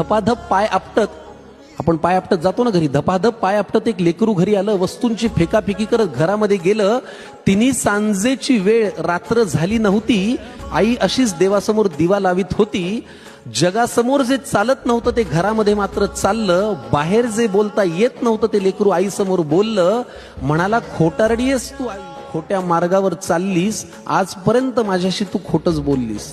धपाधप पाय आपटत आपण पाय आपटत जातो ना घरी. धपाधप पाय आपटत एक लेकरू घरी आलं वस्तूंची फेकाफेकी करत घरामध्ये गेलं तिने सांजेची वेळ रात्र झाली नव्हती. आई अशीच देवासमोर दिवा लावित होती. जगासमोर जे चालत नव्हतं ते घरामध्ये मात्र चाललं. बाहेर जे बोलता येत नव्हतं ते लेकरू आईसमोर बोललं म्हणाला खोटारडी आहेस तू आई खोट्या मार्गावर चाललीस. आजपर्यंत माझ्याशी तू खोटच बोललीस.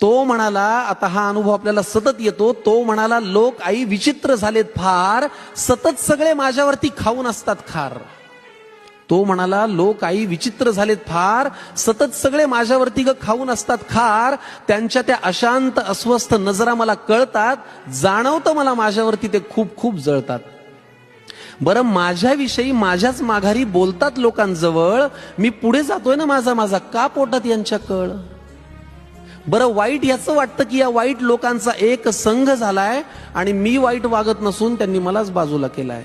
तो म्हणाला आता हा अनुभव आपल्याला सतत येतो. तो म्हणाला लोक आई विचित्र झालेत फार. सतत सगळे माझ्यावरती खाऊन असतात खार. तो म्हणाला लोक आई विचित्र झालेत फार. सतत सगळे माझ्यावरती ग खाऊन असतात खार. त्यांच्या त्या अशांत अस्वस्थ नजरा मला कळतात. जाणवतं मला माझ्यावरती ते खूप खूप जळतात. बरं माझ्याविषयी माझ्याच माघारी बोलतात लोकांजवळ. मी पुढे जातोय ना माझा माझा का पोटात यांच्या कळ बरं वाईट याचं वाटतं की या वाईट लोकांचा एक संघ झालाय आणि मी वाईट वागत नसून त्यांनी मलाच बाजूला केलाय.